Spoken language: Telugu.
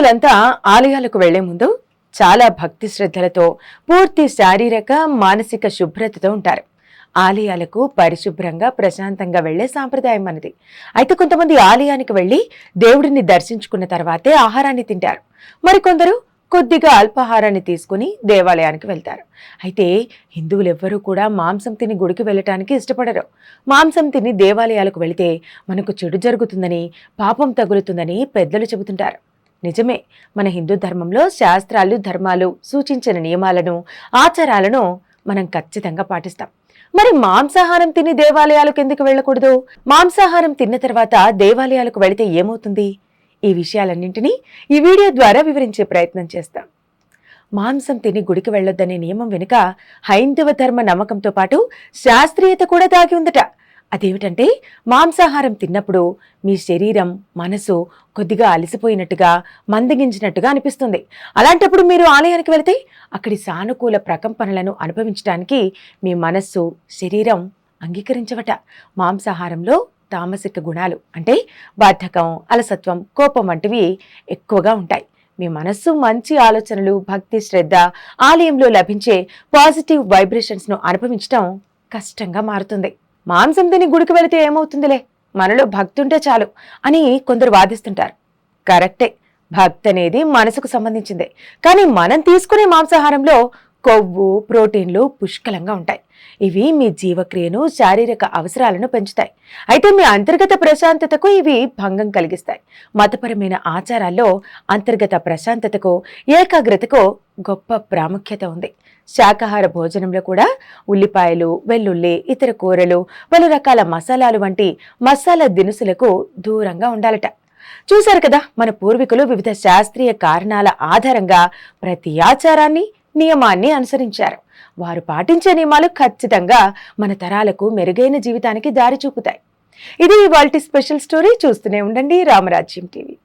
హిందువులంతా ఆలయాలకు వెళ్ళే ముందు చాలా భక్తి శ్రద్ధలతో పూర్తి శారీరక మానసిక శుభ్రతతో ఉంటారు. ఆలయాలకు పరిశుభ్రంగా ప్రశాంతంగా వెళ్ళే సాంప్రదాయం మనది. అయితే కొంతమంది ఆలయానికి వెళ్ళి దేవుడిని దర్శించుకున్న తర్వాతే ఆహారాన్ని తింటారు. మరికొందరు కొద్దిగా అల్పాహారాన్ని తీసుకుని దేవాలయానికి వెళ్తారు. అయితే హిందువులు ఎవ్వరూ కూడా మాంసం తిని గుడికి వెళ్ళటానికి ఇష్టపడరు. మాంసం తిని దేవాలయాలకు వెళితే మనకు చెడు జరుగుతుందని పాపం తగులుతుందని పెద్దలు చెబుతుంటారు. నిజమే మన హిందూ ధర్మంలో శాస్త్రాలు ధర్మాలు సూచించిన నియమాలను ఆచారాలను మనం ఖచ్చితంగా పాటిస్తాం. మరి మాంసాహారం తిని దేవాలయాలకు ఎందుకు వెళ్ళకూడదు? మాంసాహారం తిన్న తర్వాత దేవాలయాలకు వెళితే ఏమవుతుంది? ఈ విషయాలన్నింటినీ ఈ వీడియో ద్వారా వివరించే ప్రయత్నం చేస్తాం. మాంసం తిని గుడికి వెళ్ళొద్దనే నియమం వెనుక హైందవ ధర్మ నమ్మకంతో పాటు శాస్త్రీయత కూడా దాగి ఉందట. అదేమిటంటే మాంసాహారం తిన్నప్పుడు మీ శరీరం మనసు కొద్దిగా అలసిపోయినట్టుగా మందగించినట్టుగా అనిపిస్తుంది. అలాంటప్పుడు మీరు ఆలయానికి వెళితే అక్కడి సానుకూల ప్రకంపనలను అనుభవించడానికి మీ మనస్సు శరీరం అంగీకరించవట. మాంసాహారంలో తామసిక గుణాలు అంటే బద్ధకం అలసత్వం కోపం వంటివి ఎక్కువగా ఉంటాయి. మీ మనస్సు మంచి ఆలోచనలు భక్తి శ్రద్ధ ఆలయంలో లభించే పాజిటివ్ వైబ్రేషన్స్ను అనుభవించడం కష్టంగా మారుతుంది. మాంసం తిని గుడికి వెళితే ఏమవుతుందిలే? మనలో భక్తుంటే చాలు అని కొందరు వాదిస్తుంటారు. కరెక్టే. భక్తి అనేది మనసుకు సంబంధించిందే. కానీ మనం తీసుకునే మాంసాహారంలో కొవ్వు ప్రోటీన్లు పుష్కలంగా ఉంటాయి. ఇవి మీ జీవక్రియను శారీరక అవసరాలను పెంచుతాయి. అయితే మీ అంతర్గత ప్రశాంతతకు ఇవి భంగం కలిగిస్తాయి. మతపరమైన ఆచారాల్లో అంతర్గత ప్రశాంతతకు ఏకాగ్రతకు గొప్ప ప్రాముఖ్యత ఉంది. శాకాహార భోజనంలో కూడా ఉల్లిపాయలు వెల్లుల్లి ఇతర కూరలు పలు రకాల మసాలాలు వంటి మసాలా దినుసులకు దూరంగా ఉండాలట. చూశారు కదా మన పూర్వీకులు వివిధ శాస్త్రీయ కారణాల ఆధారంగా ప్రతి ఆచారాన్ని నియమాన్ని అనుసరించారు. వారు పాటించే నియమాలు ఖచ్చితంగా మన తరాలకు మెరుగైన జీవితానికి దారి చూపుతాయి. ఇది ఇవాళ స్పెషల్ స్టోరీ. చూస్తూనే ఉండండి రామరాజ్యం టీవీ.